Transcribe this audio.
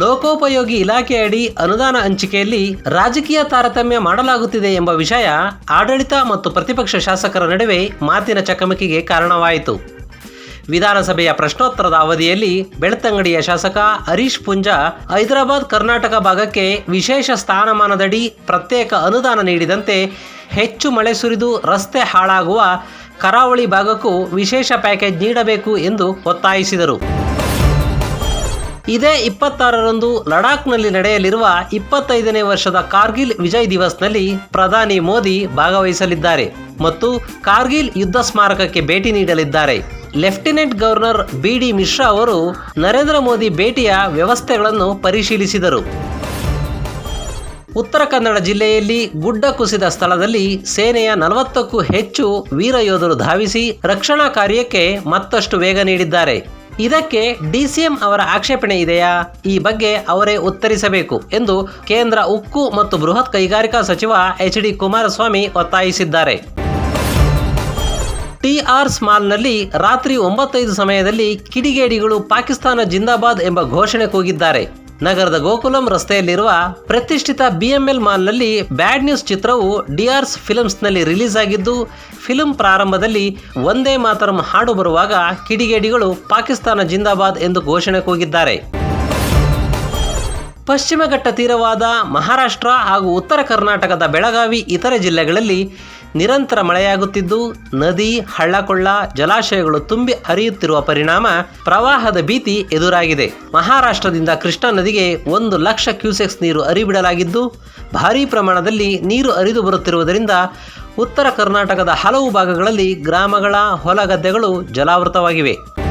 ಲೋಕೋಪಯೋಗಿ ಇಲಾಖೆಯಡಿ ಅನುದಾನ ಹಂಚಿಕೆಯಲ್ಲಿ ರಾಜಕೀಯ ತಾರತಮ್ಯ ಮಾಡಲಾಗುತ್ತಿದೆ ಎಂಬ ವಿಷಯ ಆಡಳಿತ ಮತ್ತು ಪ್ರತಿಪಕ್ಷ ಶಾಸಕರ ನಡುವೆ ಮಾತಿನ ಚಕಮಕಿಗೆ ಕಾರಣವಾಯಿತು. ವಿಧಾನಸಭೆಯ ಪ್ರಶ್ನೋತ್ತರದ ಅವಧಿಯಲ್ಲಿ ಬೆಳ್ತಂಗಡಿಯ ಶಾಸಕ ಹರೀಶ್ ಪುಂಜಾ ಹೈದರಾಬಾದ್ ಕರ್ನಾಟಕ ಭಾಗಕ್ಕೆ ವಿಶೇಷ ಸ್ಥಾನಮಾನದಡಿ ಪ್ರತ್ಯೇಕ ಅನುದಾನ ನೀಡಿದಂತೆ ಹೆಚ್ಚು ಮಳೆ ಸುರಿದು ರಸ್ತೆ ಹಾಳಾಗುವ ಕರಾವಳಿ ಭಾಗಕ್ಕೂ ವಿಶೇಷ ಪ್ಯಾಕೇಜ್ ನೀಡಬೇಕು ಎಂದು ಒತ್ತಾಯಿಸಿದರು. ಇದೇ ಇಪ್ಪತ್ತಾರರಂದು ಲಡಾಖ್ನಲ್ಲಿ ನಡೆಯಲಿರುವ ಇಪ್ಪತ್ತೈದನೇ ವರ್ಷದ ಕಾರ್ಗಿಲ್ ವಿಜಯ್ ದಿವಸ್ನಲ್ಲಿ ಪ್ರಧಾನಿ ಮೋದಿ ಭಾಗವಹಿಸಲಿದ್ದಾರೆ ಮತ್ತು ಕಾರ್ಗಿಲ್ ಯುದ್ಧ ಸ್ಮಾರಕಕ್ಕೆ ಭೇಟಿ ನೀಡಲಿದ್ದಾರೆ. Lieutenant governor B D Mishra ಅವರು ನರೇಂದ್ರ ಮೋದಿ ಭೇಟಿಯ ವ್ಯವಸ್ಥೆಗಳನ್ನು ಪರಿಶೀಲಿಸಿದರು. ಉತ್ತರ ಕನ್ನಡ ಜಿಲ್ಲೆಯಲ್ಲಿ ಗುಡ್ಡ ಕುಸಿದ ಸ್ಥಳದಲ್ಲಿ ಸೇನೆಯ ನಲವತ್ತಕ್ಕೂ ಹೆಚ್ಚು ವೀರ ಯೋಧರು ಧಾವಿಸಿ ರಕ್ಷಣಾ ಕಾರ್ಯಕ್ಕೆ ಮತ್ತಷ್ಟು ವೇಗ ನೀಡಿದ್ದಾರೆ. ಇದಕ್ಕೆ ಡಿಸಿಎಂ ಅವರ ಆಕ್ಷೇಪಣೆ ಇದೆಯಾ? ಈ ಬಗ್ಗೆ ಅವರೇ ಉತ್ತರಿಸಬೇಕು ಎಂದು ಕೇಂದ್ರ ಉಕ್ಕು ಮತ್ತು ಬೃಹತ್ ಕೈಗಾರಿಕಾ ಸಚಿವ ಎಚ್ ಡಿ ಕುಮಾರಸ್ವಾಮಿ ಒತ್ತಾಯಿಸಿದ್ದಾರೆ. ಟಿಆರ್ ಸ್ಮಾಲ್ನಲ್ಲಿ ರಾತ್ರಿ ಒಂಬತ್ತೈದು ಸಮಯದಲ್ಲಿ ಕಿಡಿಗೇಡಿಗಳು ಪಾಕಿಸ್ತಾನ ಜಿಂದಾಬಾದ್ ಎಂಬ ಘೋಷಣೆ ಕೂಗಿದ್ದಾರೆ. ನಗರದ ಗೋಕುಲಂ ರಸ್ತೆಯಲ್ಲಿರುವ ಪ್ರತಿಷ್ಠಿತ ಬಿಎಂಎಲ್ ಮಾಲ್ನಲ್ಲಿ ಬ್ಯಾಡ್ ನ್ಯೂಸ್ ಚಿತ್ರವು ಡಿಆರ್ಸ್ ಫಿಲಮ್ಸ್ನಲ್ಲಿ ರಿಲೀಸ್ ಆಗಿದ್ದು ಫಿಲಂ ಪ್ರಾರಂಭದಲ್ಲಿ ಒಂದೇ ಮಾತರಂ ಹಾಡು ಬರುವಾಗ ಕಿಡಿಗೇಡಿಗಳು ಪಾಕಿಸ್ತಾನ ಜಿಂದಾಬಾದ್ ಎಂದು ಘೋಷಣೆ ಕೂಗಿದ್ದಾರೆ. ಪಶ್ಚಿಮಘಟ್ಟ ತೀರವಾದ ಮಹಾರಾಷ್ಟ್ರ ಹಾಗೂ ಉತ್ತರ ಕರ್ನಾಟಕದ ಬೆಳಗಾವಿ ಇತರೆ ಜಿಲ್ಲೆಗಳಲ್ಲಿ ನಿರಂತರ ಮಳೆಯಾಗುತ್ತಿದ್ದು ನದಿ, ಹಳ್ಳಕೊಳ್ಳ, ಜಲಾಶಯಗಳು ತುಂಬಿ ಹರಿಯುತ್ತಿರುವ ಪರಿಣಾಮ ಪ್ರವಾಹದ ಭೀತಿ ಎದುರಾಗಿದೆ. ಮಹಾರಾಷ್ಟ್ರದಿಂದ ಕೃಷ್ಣಾ ನದಿಗೆ ಒಂದು ಲಕ್ಷ ಕ್ಯೂಸೆಕ್ಸ್ ನೀರು ಹರಿಬಿಡಲಾಗಿದ್ದು, ಭಾರೀ ಪ್ರಮಾಣದಲ್ಲಿ ನೀರು ಹರಿದು ಬರುತ್ತಿರುವುದರಿಂದ ಉತ್ತರ ಕರ್ನಾಟಕದ ಹಲವು ಭಾಗಗಳಲ್ಲಿ ಗ್ರಾಮಗಳ ಹೊಲಗದ್ದೆಗಳು ಜಲಾವೃತವಾಗಿವೆ.